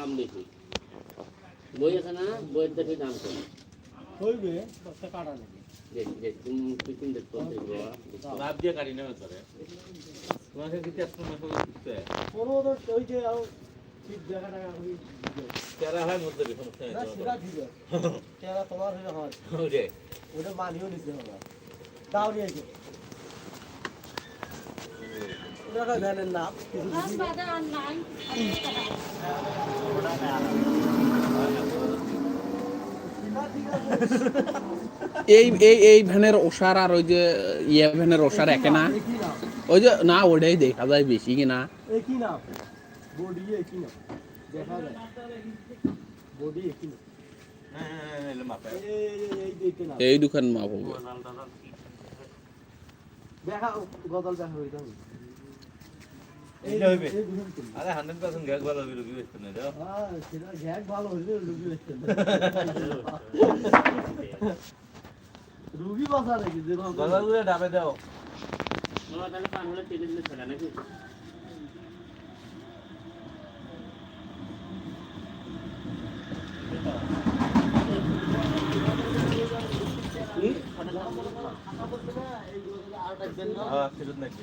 দাম বেশি বই আছে না? বইয়ের দেখে দাম কম। হইবে দশটা কাটা নেবে তোমার হয় ওটা মানিও নিতে হবে। দাও নিয়ে ভ্যানের নাম এই এই এই ভ্যানের ওষার আর ওই যে ইয়ে ভ্যানের ওষার একে না? ওই যে না ওটাই দেখা যায় বেশি কিনা। একই বডি একই দেখা যায়। বডি একই নাম এই দোকান মাপ হবে। দেখা গদল দেখা হইতে হবে এইটা হইবে? আরে হান্ড্রেড পার্সেন্ট গ্যাস ভালো হবে রুগী বেচতে না দাও হ্যাঁ, গ্যাগ ভালো হইলে রুগী বেচতে রুগী নাকি যে গলা ডাবে দাও ওরা তাহলে পান টেনে দিলে ছেড়ে নাকি হ্যাঁ ফেরত নাকি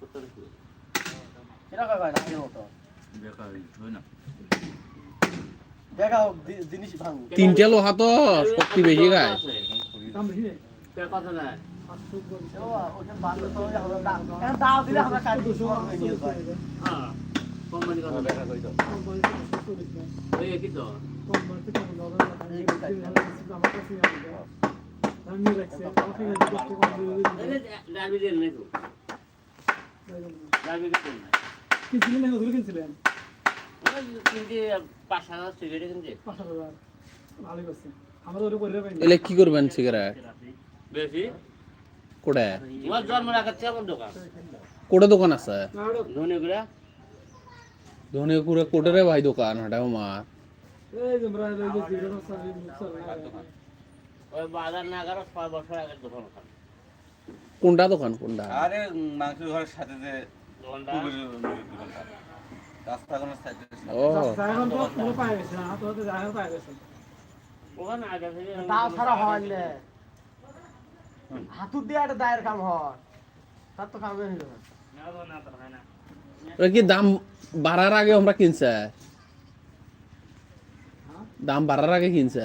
হয়। তিনটে লোহা তো শক্তি বেশি গায় কথা না না। এলে কি করবেন সিগারেট বেশি? কোটে দোকান। কোটে দোকান আছে? ধনে করে ধনে কুড়ে কোটে রে ভাই দোকান হাটা আমার ওই বাজার না ছয় বছর আগের দোকান ওখানে। কোনটা দোকান কোনটা? আরে মাংস ঘরের সাথে যে হয়। হাতুর দিয়ে একটা দায়ের কাম হয়। তার তো কামে হইল না কি দাম বাড়ার আগে আমরা কিনছে? দাম বাড়ার আগে কিনছে?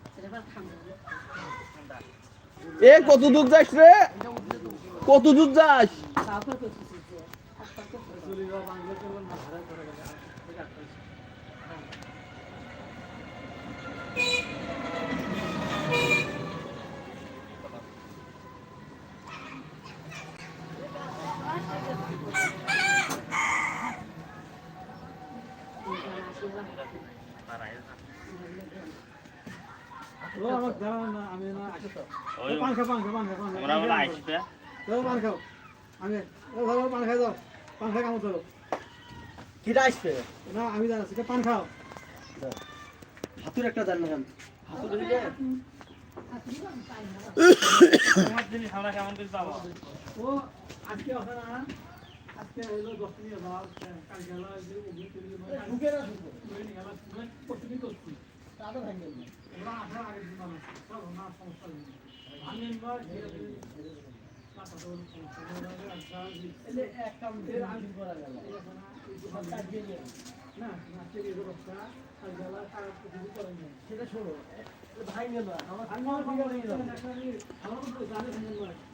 বলে আইসতে খাও পান খাও আমি ও ভালো পান আমি জানাচ্ছি পান খাও হাতুর একটা দেন না হাতুর ও আজকে হবে না। আজকে হলো দশ যাওয়া কালকে হলো প্রতিদিন করছি গেল সেটা শোনো। ভাঙে না। আমার আমার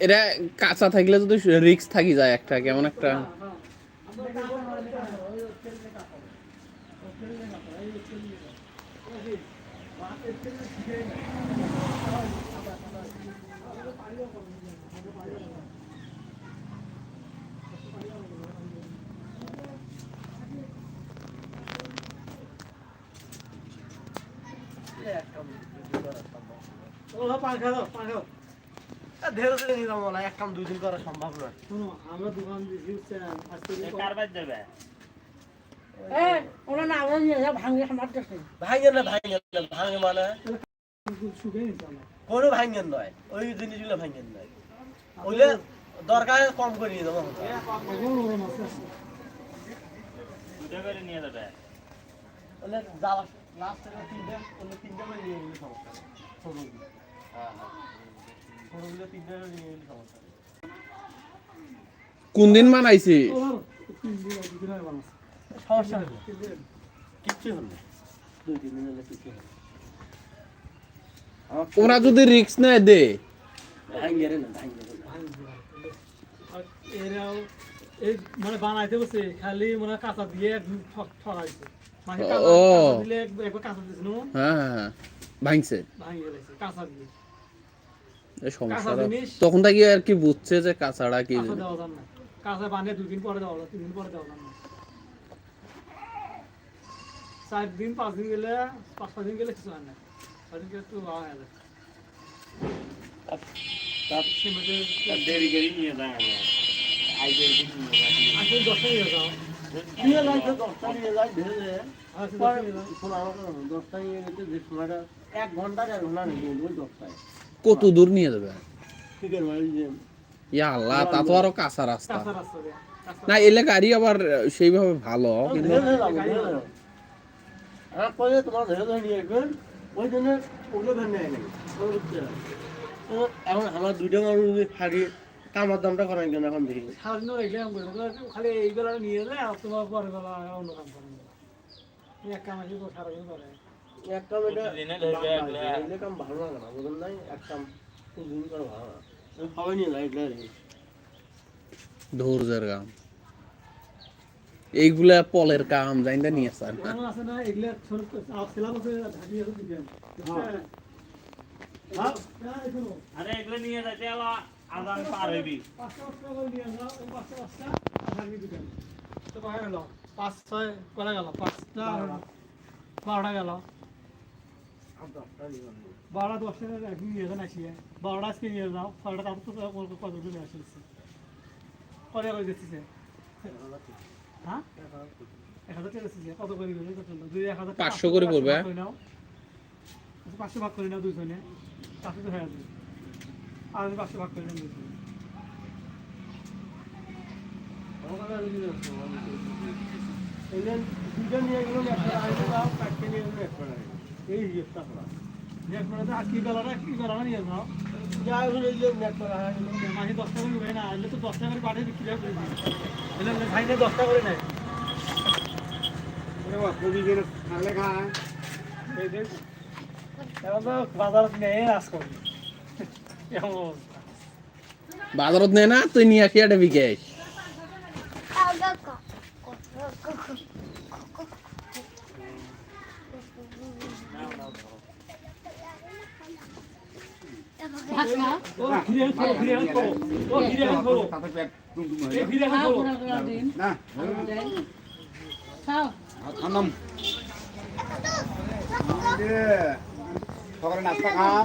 এটা কাঁচা থাকলে যদি রিক্স থাকি যায় একটা কেমন একটা ও পাখা দাও পাখা ধীরে ধীরে নিলাম না এক কাম দুই দিন করা সম্ভব নয়। শোনো আমরা দোকান দিয়েছি আজকে কার বাদ দেবে ভাঙে না ভাঙে না ভাঙে মানে? কোনো ভাঙেন নয় ওই জিনিসগুলো ভাঙেন নয়। ওইলে দরকার কম করে নিয়ে করে নিয়ে যাবে। যাওয়া লাস্ট থেকে তিনটে ওইলে তিনটে করে নিয়ে গেলে সমস্যা নেই। ছোটগুলো ছোটগুলো তিনটে করে নিয়ে গেলে সমস্যা নেই। কোন দিন বানাইছি? ওর তিন দিন দুই দিন বানাস সমস্যা নেই। কিচ্ছু হল দুই তিন দিন হলে কিচ্ছু হল ওরা যদি রিক্স নেয় দে। এরাও এই মানে বানাইতে বসে খালি মানে কাঁচা দিয়ে ঠকাইছে ও। দিছিল হ্যাঁ হ্যাঁ, হ্যাঁ। ভাঙছে। ভাঙি গেছে কাঁচা দিয়ে এই সমস্যা তখন থেকে আর কি বুঝছে যে কাঁচাটা কি? কাঁচা দেওয়া যান না। কাঁচা বানিয়ে দুই দিন পরে দেওয়া তিন দিন পরে দেওয়া চার দিন পাঁচ দিন গেলে পাঁচ পাঁচ দিন গেলে কিছু হয় না। ছয় দিন গেলে একটু হয়ে যায়। দেরি করে নিয়ে যাবে আইজের দিন নিয়ে দশটা নিয়ে যাও নিয়ে যাই দশটা নিয়ে যাই ভেজে আচ্ছা পরে দশটা নিয়ে যাও শোনো আমাকে দশটা নিয়ে গেছে যে সময়টা এক ঘণ্টা দেড় ঘণ্টা নিয়ে ওই দশটায় কত দূর নিয়ে যাবে? ঠিকের বাড়ি যে ইয়া আল্লাহ তা তো আরও কাঁচা রাস্তা। না এলে গাড়ি আবার সেইভাবে ভালো কিন্তু ধীরে ধীরে। আমার কয়ে তোমার ধীরে ধীরে নিয়ে আসবেন ওই জন্য ওগুলো ভ্যান নেয় এখন আমার দুইটা মানুষ কামার দামটা করেন কেন এখন দেখি সারাদিন রেখে কাম করে খালি এই বেলা নিয়ে যায় আর তোমার পরে বেলা অন্য কাম করে এক কাম আছে তো সারাদিন করে। এক কাম এটা এগুলো কাম ভালো লাগে না বুঝলেন নাই? এক কাম দুদিন করে ভালো না। সবাই নিয়ে এগুলো ধৈর্যের কাম। এইগুলা পলের কাম জানি নিয়ে আসেন না এগুলা ঢাকি আছে হ্যাঁ। হ্যাঁ আরে এগুলো নিয়ে যাইতে আবার। আদান পার হইবি পাঁচটা পাঁচটা করে নিয়ে যাও এই পাঁচটা পাঁচটা ঢাকি দিবেন তো কয় গেল পাঁচ ছয় করে গেল পাঁচটা বারোটা গেল বারোটা দশটা একদিন নিয়ে যান আসিয়ে বারোটা আজকে নিয়ে যাও ছয়টা তারপর তো কত দূরে আসছে করে দিচ্ছে হ্যাঁ এক হাজার টাকা দিচ্ছে কত করে? দুই এক হাজার পাঁচশো করে পড়বে। আচ্ছা, পাঁচশো ভাগ করে নাও দুইজনে পাঁচশো তো হয়ে যাবে আর আমি পাঁচশো ভাগ করে নাও দুইজনে এগুলো দুইটা নিয়ে গেলাম একটা আইনে চারটে নিয়ে গেলাম একটা আইনে। এই হিসেবটা করা এক বেলাতে আর কি বেলাটা কি বেলাটা নিয়ে যাও। যাই হলো এই যে নেট করা হয় মাসে দশ টাকা করে না এলে তো দশ টাকা করে পাঠিয়ে বিক্রি করে দিই এলে ভাইনে দশ টাকা করে নেয়। বাজার নেই আজ করি এমন অবস্থা বাজারত নেয় না তুই নিয়ে আসি ঘিরে খাও সকালে নাস্তা খান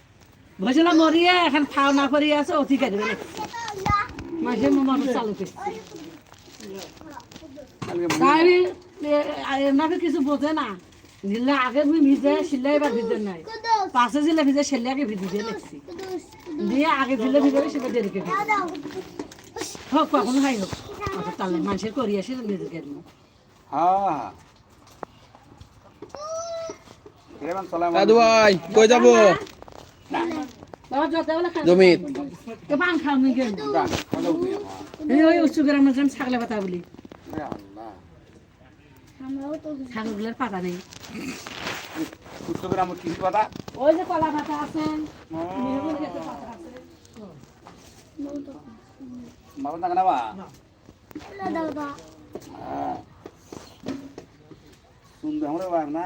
ভজলা মরিয়ে এখন খাও না করি আছে অতি গেড়ে মাঝে মানুষ চালু কিছু বোঝে না। নিলে আগে তুমি ভিজে সিলাই বা ভিজে নাই। পাশে ছিলে ভিজে সেলে আগে ভিজে দিয়ে লেগছি দিয়ে আগে দিলে ভিজে সেটা দেরিকে হোক কখনো হাই হোক। অত তাহলে মানুষের করি আসে নিজের গেল হ্যাঁ। এরকম চলা দাদু ভাই কই যাব? জমিত। পান খাও নি গেল এই ওই উচ্চ গ্রামের জন্য ছাগলে পাতা বলি ছাগলগুলোর পাতা নেই উত্তর আমার কি কথা ওই যে কলা পাতা আছে মেহগুন গাছের পাতা আছে। বাবা না কেনা বা সুন্দর আমরা না?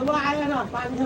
এবার আয় না পানি